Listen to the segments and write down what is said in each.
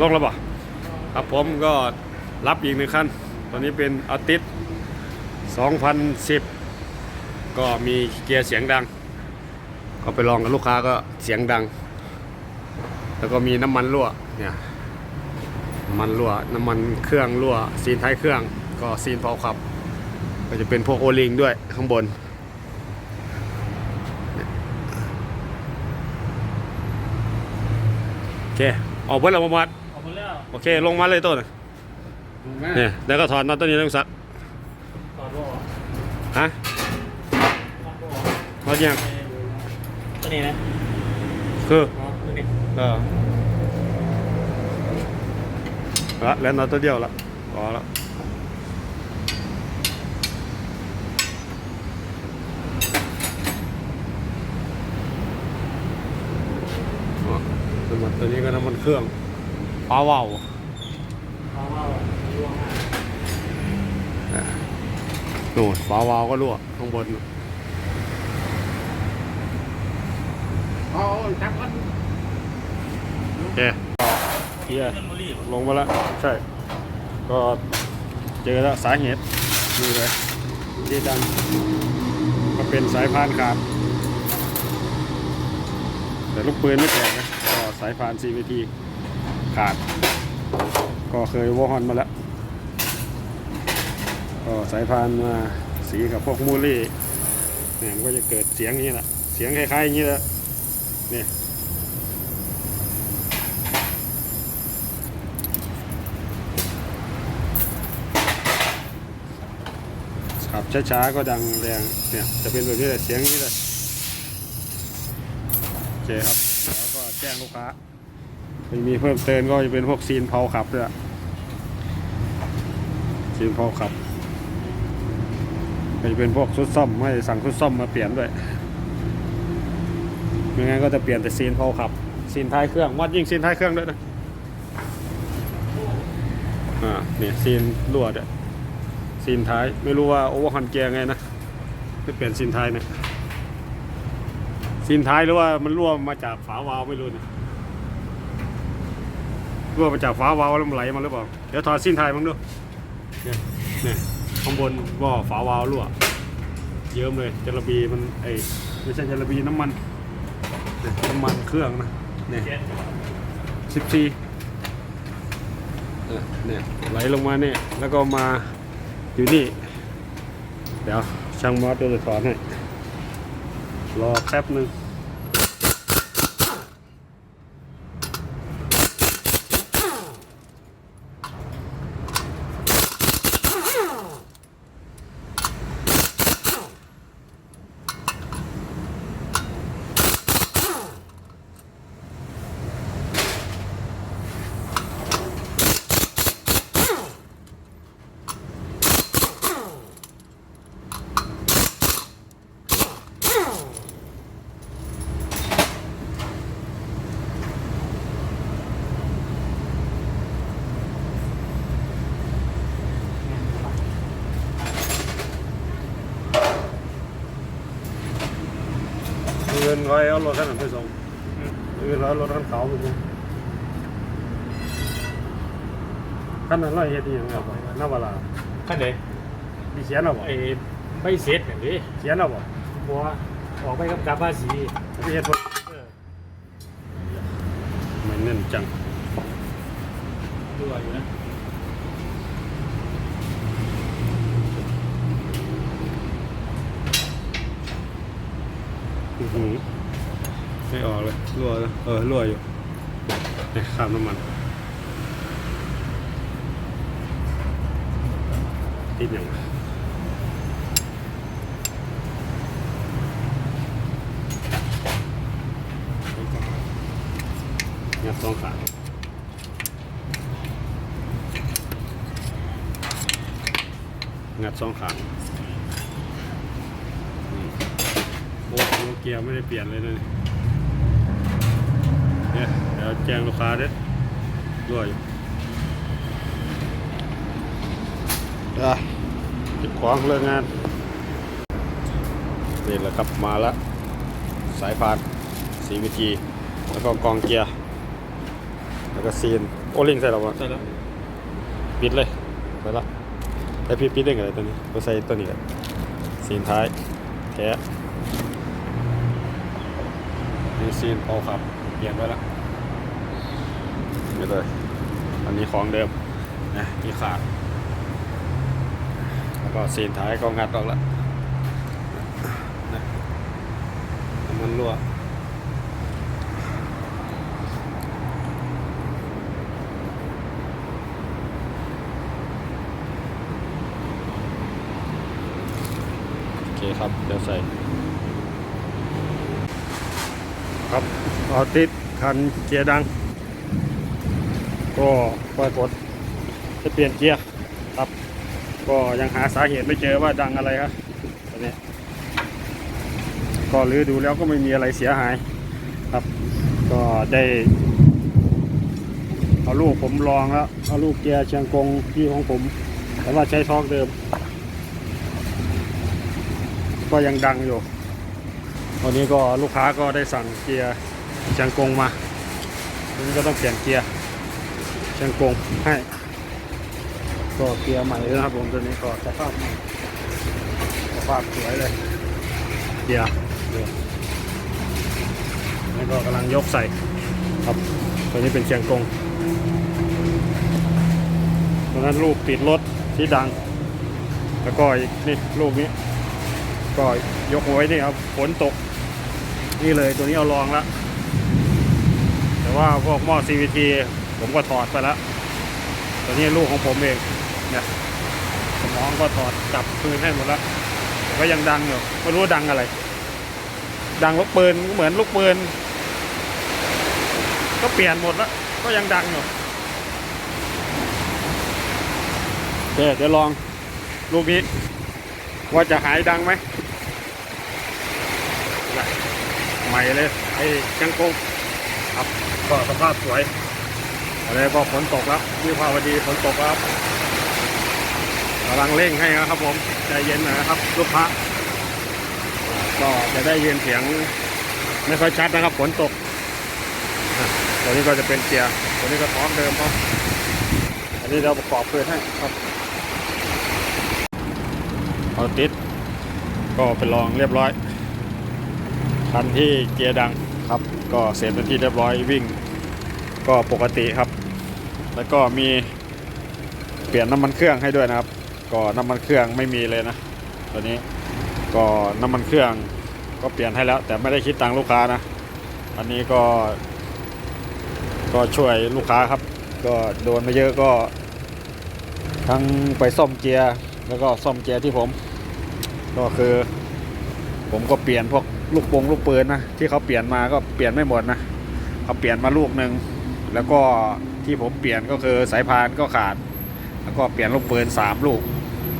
ลงแล้วบ่ครับผมก็รับอีกหนึ่งคันตอนนี้เป็นอาทิติส2010 ก็มีเกียร์เสียงดัง ก็ไปลองกับลูกค้าก็เสียงดัง แล้วก็มีน้ำมันรั่วเนี่ยน้ำมันรั่วน้ำมันเครื่องรั่วซีนท้ายเครื่องก็ซีนเผาขับ ก็จะเป็นพวกโอลิงด้วยข้างบนโอเคออกเบิดแล้วประมามาแล้ว โอเคลงมาเลยต้นเนี่ยแล้วก็ถอดน็อตตัวนี้ต้องสักตอนบอกฮะตอนบอกน็อตยังตัวนี้นะคืออ๋อตัวนี้เออละแล้วน็อตตัวเดียวละพอละอ๋อน้ำมันตัวนี้ก็น้ำมันเครื่อง ฟ้าวาวเพราะว่าล่วงหน้าโน่นฟ้าวาวก็รั่วข้างบนอ๋อจับกันโอเคเฮียเงินบุรีลงมาแล้วใช่ ก็เจอแล้วสาเหตุนี่เลยที่ดังก็เป็นสายพานขาดแต่ลูกปืนไม่แตกนะก็สายพาน CVT ขาด ก็เคยวอร์ฮอนมาแล้ว ก็สายพานมาสีกับพวกมูลี่เนี่ยมันก็จะเกิดเสียงอย่างนี้แหละเสียงคล้ายๆอย่างนี้แหละนี่ขับช้าๆก็ดังแรงเนี่ยจะเป็นแบบนี้เลยเสียงอย่างนี้เลยโอเคครับ แล้วก็แจ้งลูกค้า ไม่มีเพิ่มเติมก็จะเป็นพวกซีนเผาขับด้วยซีนเผาขับก็จะเป็นพวกชุดซ่อมให้สั่งชุดซ่อมมาเปลี่ยนด้วยไม่งั้นก็จะเปลี่ยนแต่ซีนเผาขับซีนท้ายเครื่องวัดยิ่งซีนท้ายเครื่องด้วยนะอ่าเนี่ยซีนรั่วด้วยซีนท้ายไม่รู้ว่าโอเวอร์ฮอนเกียร์ไงนะไม่เปลี่ยนซีนท้ายเนี่ยซีนท้ายหรือว่ามันรั่วมาจากฝาวาล์วไม่รู้เนี่ย รั่วมาจากฝาวาล์วแล้วมันไหลมาหรือเปล่าเดี๋ยวถอดซีนท้ายมั้งดูเนี่ยเนี่ยข้างบนว่าฝาวาล์วรั่ว เยิ้มเลยจระบีมันไอไม่ใช่จระบีน้ำมันเนี่ยน้ำมันเครื่องนะเนี่ยเจ็ดสิบสี่เนี่ยไหลลงมาเนี่ยแล้วก็มาอยู่นี่ เดี๋ยวช่างมอสจะถอนให้รอแป๊บหนึ่ง เงินคอยเอารถขนาดไปส่งเงินเอารถขันเขาไปส่งขั้นนั้นเราเฮ็ดอีหยังครับน้าเวลาขั้นไหนมีเขียนเอาบ่ไอ้ไม่เสร็จอย่างนี้เขียนเอาบ่บัวออกไปกับกับภาษีมีเฮ็ดบ่เออไม่เน้นจังดูอยู่นะ อื้อหือไม่ออกเลยรั่วเลยเออรั่วอยู่เนี่ยข้ามน้ำมันติดอย่างงัดสองขางัดสองขาอืมโอ้โหเกียร์ไม่ได้เปลี่ยนเลยนะเนี่ยเดี๋ยวแจ้งลูกค้าเด้อด้วยได้จิบของเลิกงาน นี่แหละครับมาแล้วสายพาน CVT แล้วก็กองเกียร์ แล้วก็ซีน โอลิงใส่หรอวะใช่แล้วปิดเลยไปละแต่พี่ปิดได้ไงตัวนี้ก็ใส่ตัวนี้กันซีนท้ายแท้ นี่ซีนเปาขับ เปลี่ยนไปแล้วไม่เลยอันนี้ของเดิมนะที่ขาด แล้วก็ซีนท้ายก็งัดออกแล้วนะน้ำมันรั่วโอเคครับ เดี๋ยวใส่ ครับเอาติดคันเกียร์ดัง ก็ปรากฏจะเปลี่ยนเกียร์ครับ ก็ยังหาสาเหตุไม่เจอว่าดังอะไรครับตอนนี้ก็รื้อดูแล้วก็ไม่มีอะไรเสียหายครับ ก็ได้เอาลูกผมลองแล้วเอาลูกเกียร์เชียงกงที่ของผม แต่ว่าใช้ท้องเดิม ก็ยังดังอยู่ วันนี้ก็ลูกค้าก็ได้สั่งเกียร์เชียงกงมาวันนี้ก็ต้องเปลี่ยนเกียร์เชียงกงให้ก็เกียร์ใหม่เลยนะครับผมตัวนี้ก็สภาพใหม่สภาพสวยเลยเกียร์นี่ก็กำลังยกใส่ครับตัวนี้เป็นเชียงกงตัวนั้นลูกติดรถที่ดัง แล้วก็อีกนี่ลูกนี้ก็ยกไว้นี่ครับฝนตก นี่เลยตัวนี้เอาลองแล้วแต่ว่าพวกหม้อ CVT ผมก็ถอดไปแล้วตัวนี้ลูกของผมเองเนี่ยสมองก็ถอดจับปืนให้หมดแล้วก็ยังดังอยู่ไม่รู้ดังอะไร ดังลูกปืนก็เหมือนลูกปืนก็เปลี่ยนหมดแล้วก็ยังดังอยู่โอเคเดี๋ยวลองลูกนี้ว่าจะหายดังไหมนะใหม่เลย ไอ้จังกงครับก็สภาพสวยอะไรก็ฝนตกแล้ววิภาวดีฝนตกแล้วครับกำลังเร่งให้นะครับผมใจเย็นนะครับลูกค้าก็จะได้ยินเสียงไม่ค่อยชัดนะครับฝนตกอะตัวนี้ก็จะเป็นเกียร์ตัวนี้ก็ท้องเดิมครับอันนี้เราประกอบเพื่อให้ครับเอาติดก็ไปลองเรียบร้อย คันที่เกียร์ดังครับ ก็เสร็จเป็นที่เรียบร้อยวิ่ง ก็ปกติครับ แล้วก็มีเปลี่ยนน้ำมันเครื่องให้ด้วยนะครับ ก็น้ำมันเครื่องไม่มีเลยนะตัวนี้ก็น้ำมันเครื่องก็เปลี่ยนให้แล้ว แต่ไม่ได้คิดตังค์ลูกค้านะ อันนี้ก็ ก็ช่วยลูกค้าครับ ก็โดนมาเยอะก็ ทั้งไปซ่อมเกียร์แล้วก็ซ่อมเกียร์ที่ผม ก็คือ ผมก็เปลี่ยนพวก ลูกปงลูกปืนนะที่เขาเปลี่ยนมาก็เปลี่ยนไม่หมดนะเขาเปลี่ยนมาลูกหนึ่งแล้วก็ที่ผมเปลี่ยนก็คือสายพานก็ขาด แล้วก็เปลี่ยนลูกปืนสามลูก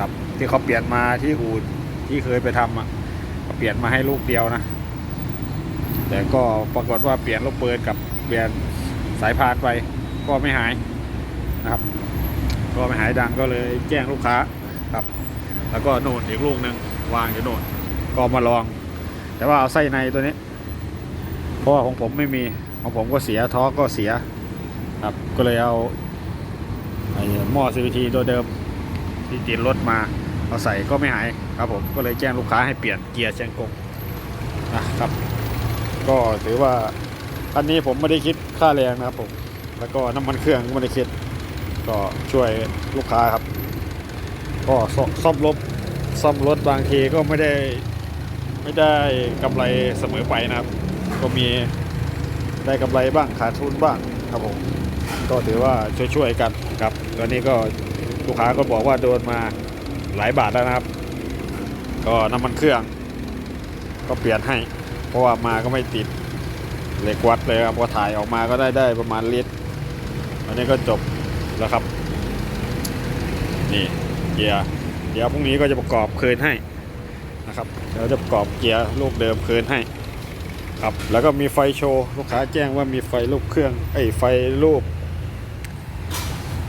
ครับที่เขาเปลี่ยนมาที่อูดที่เคยไปทำอะเขาเปลี่ยนมาให้ลูกเดียวนะแต่ก็ปรากฏว่าเปลี่ยนลูกปืนกับเปลี่ยนสายพานไปก็ไม่หายนะครับก็ไม่หายดังก็เลยแจ้งลูกค้าครับ แล้วก็โน่นอีกลูกหนึ่งวางอยู่โน่นก็มาลอง แต่ว่าเอาไส้ในตัวนี้ เพราะว่าของผมไม่มีของผมก็เสียท้อก็เสียครับก็เลยเอาไอ้หม้อ CVT ตัวเดิมที่ติดรถมาเอาใส่ก็ไม่หายครับผมก็เลยแจ้งลูกค้าให้เปลี่ยนเกียร์เชียงกงนะครับ ก็ถือว่าอันนี้ผมไม่ได้คิดค่าแรงนะครับผมแล้วก็น้ำมันเครื่องก็ไม่ได้คิด ก็ช่วยลูกค้าครับ ก็ซ่อมซ่อมรถซ่อมรถบางทีก็ไม่ได้ ไม่ได้กำไรเสมอไปนะครับ ก็มีได้กำไรบ้างขาดทุนบ้างครับผมก็ถือว่าช่วยๆกันครับตอนนี้ก็ลูกค้าก็บอกว่าโดนมาหลายบาทแล้วนะครับ ก็น้ำมันเครื่อง ก็เปลี่ยนให้ เพราะว่ามาก็ไม่ติดเหล็กวัดเลยครับพอถ่ายออกมาก็ได้ได้ประมาณลิตรอันนี้ก็จบแล้วครับ นี่เกียร์เดี๋ยวพรุ่งนี้ก็จะประกอบคืนให้นะครับ เดี๋ยวจะประกอบเกียร์ลูกเดิมคืนให้ ครับ แล้วก็มีไฟโชว์ลูกค้าแจ้งว่ามีไฟรูปเครื่องไอ้ไฟรูป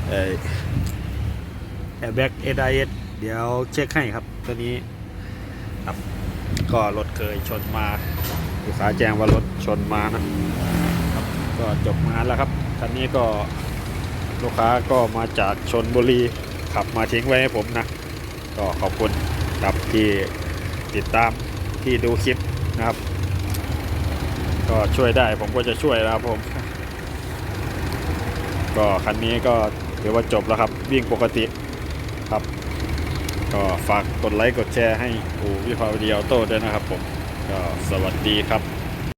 ไอ้แอร์แบ็กเอไดเอสเดี๋ยวเช็คให้ครับตัวนี้ครับก็รถเคยชนมาลูกค้าแจ้งว่ารถชนมานะครับก็จบงานแล้วครับคันนี้ก็ลูกค้าก็มาจากชนบุรีขับมาทิ้งไว้ให้ผมนะ ก็ขอบคุณครับที่ ติดตามที่ดูคลิปนะครับ ก็ช่วยได้ผมก็จะช่วยนะครับผม ก็คันนี้ก็ถือว่าจบแล้วครับ วิ่งปกติครับ ก็ฝากกดไลค์กดแชร์ให้อู่วิภาวดีออโต้ด้วยนะครับผม ก็สวัสดีครับ